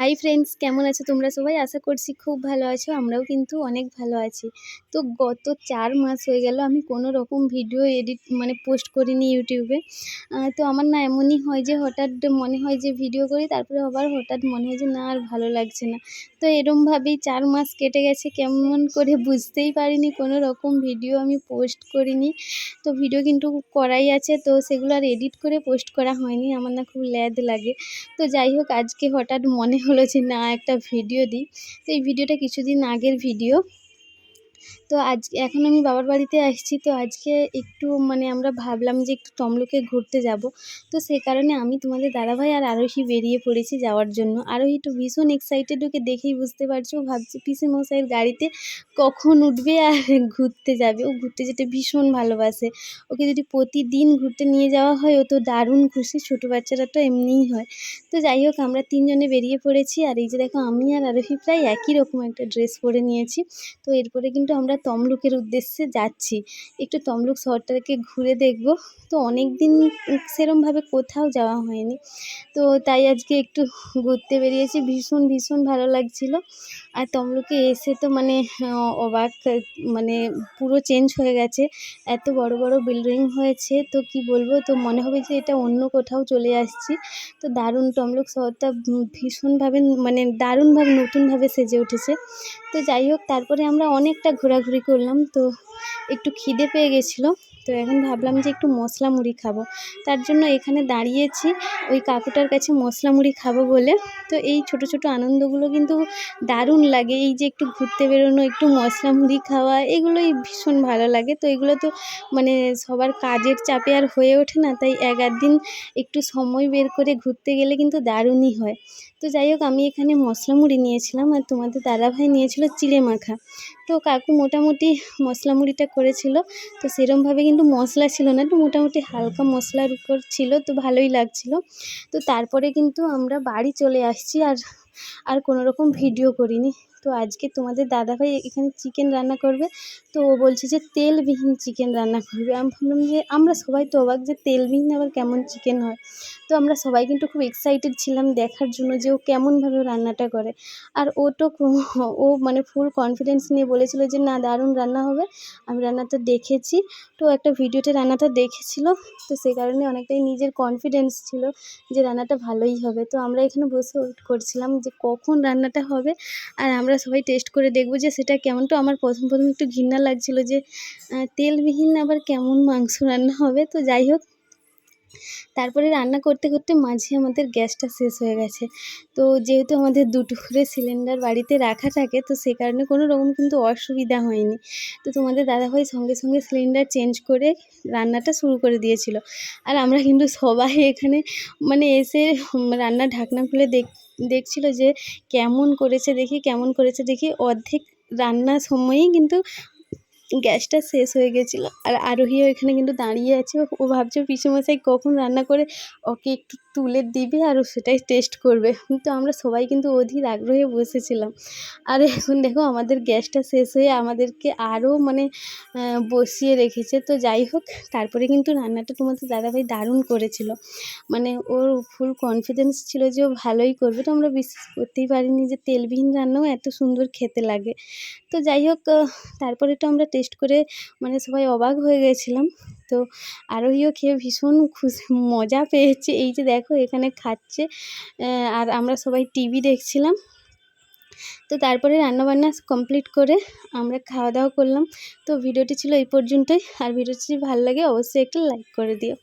Hi friends কেমন আছো তোমরা সবাই? আশা করছি খুব ভালো আছো, আমরাও কিন্তু অনেক ভালো আছি। তো গত চার মাস হয়ে গেল, আমি কোনো রকম ভিডিও এডিট মানে পোস্ট করিনি ইউটিউবে তো আমার না এমনই হয় যে হঠাৎ মনে হয় যে ভিডিও করি, তারপরে আবার হঠাৎ মনে হয় যে না, আর ভালো লাগছে না। তো এরমভাবেই চার মাস কেটে গেছে, কেমন করে বুঝতেই পারিনি, কোনো রকম ভিডিও আমি পোস্ট করিনি। তো ভিডিও কিন্তু করাই আছে, তো সেগুলো আর এডিট করে পোস্ট করা হয়নি, আমার না খুব ল্যাদ লাগে। তো যাই হোক, আজকে হঠাৎ মনে যে না একটা ভিডিও দিই তো এই ভিডিওটা কিছুদিন আগের ভিডিও তো আজ, এখন আমি বাবার বাড়িতে আসছি। তো আজকে একটু মানে আমরা ভাবলাম যে একটু তমলুকে ঘুরতে যাব। তো সে কারণে আমি তোমাদের দাদাভাই আর আরোহী বেরিয়ে পড়েছি যাওয়ার জন্য। আরোহী তো ভীষণ এক্সাইটেড ওকে দেখেই বুঝতে পারছ। ভাবছি পিসে মশাইয়ের গাড়িতে কখন উঠবে আর ঘুরতে যাবে। ও ঘুরতে যেতে ভীষণ ভালোবাসে। ওকে যদি প্রতিদিন ঘুরতে নিয়ে যাওয়া হয়, ও তো দারুণ খুশি। ছোটো বাচ্চারা তো এমনিই হয়। তো যাই হোক, আমরা তিনজনে বেরিয়ে পড়েছি। আর এই যে দেখো, আমি আর আরোহী প্রায় একই রকম একটা ড্রেস পরে নিয়েছি। তো এরপরে কিন্তু আমরা তমলুকের উদ্দেশ্যে যাচ্ছি। একটু তমলুক শহরটাকে ঘুরে দেখব। তো অনেক দিন সেরমভাবে কোথাও যাওয়া হয়নি। তো তাই আজকে একটু ঘুরতে বেরিয়েছি। ভীষণ ভীষণ ভালো লাগছিল। আর তমলুকে এসে তো মানে অবাক মানে পুরো চেঞ্জ হয়ে গেছে। এত বড় বড় বিল্ডিং হয়েছে। তো কি বলব? তো মনে হবে যে এটা অন্য কোথাও চলে আসছি। তো দারুণ তমলুক শহরটা ভীষণভাবে মানে দারুণভাবে, নতুনভাবে সেজে উঠেছে। তো যাই হোক, তারপরে আমরা অনেকটা ঘোরাঘুরি করলাম তো একটু খিদে পেয়ে গেছিল, তো এখন ভাবলাম যে একটু মশলা মুড়ি খাব। তার জন্য এখানে দাঁড়িয়েছি, ওই কাকুটার কাছে মশলা মুড়ি খাব বলে। তো এই ছোটো ছোটো আনন্দগুলো কিন্তু দারুণ লাগে। এই যে একটু ঘুরতে বেরোনো, একটু মশলা মুড়ি খাওয়া, এগুলোই ভীষণ ভালো লাগে। তো এগুলো তো মানে সবার কাজের চাপে আর হয়ে ওঠে না, তাই এক আধ দিন একটু সময় বের করে ঘুরতে গেলে কিন্তু দারুণই হয়। তো যাই হোক, আমি এখানে মশলা মুড়ি নিয়েছিলাম আর তোমাদের দাদাভাই নিয়েছিল চিড়ে মাখা। তো কাকু মোটামুটি মশলা মুড়িটা করেছিল। তো সেরমভাবে কিন্তু মশলা ছিল না তো মোটামুটি হালকা মশলার উপর ছিল, তো ভালোই লাগছিল। তো তারপরে কিন্তু আমরা বাড়ি চলে আসছি আর আর কোনো রকম ভিডিও করিনি। তো আজকে তোমাদের দাদাভাই এখানে চিকেন রান্না করবে। তো ও বলছে যে, তেলবিহীন চিকেন রান্না করবে। আমি ভাবলাম যে, আমরা সবাই তো অবাক যে তেলবিহীন আবার কেমন চিকেন হয়। তো আমরা সবাই কিন্তু খুব এক্সাইটেড ছিলাম দেখার জন্য যে ও কেমনভাবে রান্নাটা করে। আর ও তো ও মানে ফুল কনফিডেন্স নিয়ে বলেছিল যে, না, দারুণ রান্না হবে। আমি রান্নাটা দেখেছি। তো একটা ভিডিওতে রান্নাটা দেখেছিল। তো সে কারণে অনেকটাই নিজের কনফিডেন্স ছিল যে, রান্নাটা ভালোই হবে। তো আমরা এখানে বসে ওয়েট করছিলাম যে, কখন রান্নাটা হবে। আর আমরা সবাই টেস্ট করে দেখব যে সেটা কেমন। তো আমার প্রথম প্রথম একটু ঘৃণা লাগছিল যে তেলবিহীন আবার কেমন মাংস রান্না হবে? তো যাই হোক, তারপরে রান্না করতে করতে মাঝে আমাদের গ্যাসটা শেষ হয়ে গেছে। তো যেহেতু আমাদের দুটো করে সিলিন্ডার বাড়িতে রাখা থাকে, তো সে কারণে কোনো রকম কিন্তু অসুবিধা হয়নি। তো তোমাদের দাদাভাই সঙ্গে সঙ্গে সিলিন্ডার চেঞ্জ করে রান্নাটা শুরু করে দিয়েছিল। আর আমরা কিন্তু সবাই এখানে মানে এসে রান্নার ঢাকনা খুলে দেখ দেখছিল যে কেমন করেছে দেখি, কেমন করেছে দেখি অর্ধেক রান্নার সময়েই কিন্তু গ্যাসটা শেষ হয়ে গেছিল। আর আরোহী ওইখানে কিন্তু দাঁড়িয়ে আছে। ও ভাবছে পিসেমশাই কখন রান্না করে, ওকে একটু তুলে দিবে আর সেটাই টেস্ট করবে। তো আমরা সবাই কিন্তু অধীর আগ্রহে বসেছিলাম। আর এখন দেখো আমাদের গ্যাসটা শেষ হয়ে আমাদেরকে আরও মানে বসিয়ে রেখেছে। তো যাই হোক, তারপরে কিন্তু রান্নাটা তোমাদের দাদাভাই দারুণ করেছিল। মানে ওর ফুল কনফিডেন্স ছিল যে ও ভালোই করবে। তো আমরা বিশ্বাস করতেই পারিনি যে তেলবিহীন রান্নাও এত সুন্দর খেতে লাগে। তো যাই হোক তারপরে তো আমরা টেস্ট করে মানে সবাই অবাক হয়ে গেছিলাম। তো আরোহীও খেয়ে ভীষণ খুশি, মজা পেয়েছে। এই যে দেখো এখানে খাচ্ছে আর আমরা সবাই টিভি দেখছিলাম। তো তারপরে রান্নাবান্না কমপ্লিট করে আমরা খাওয়া দাওয়া করলাম। তো ভিডিওটি ছিল এই পর্যন্তই। আর ভিডিওটি ভালো লাগে, অবশ্যই একটা লাইক করে দিও।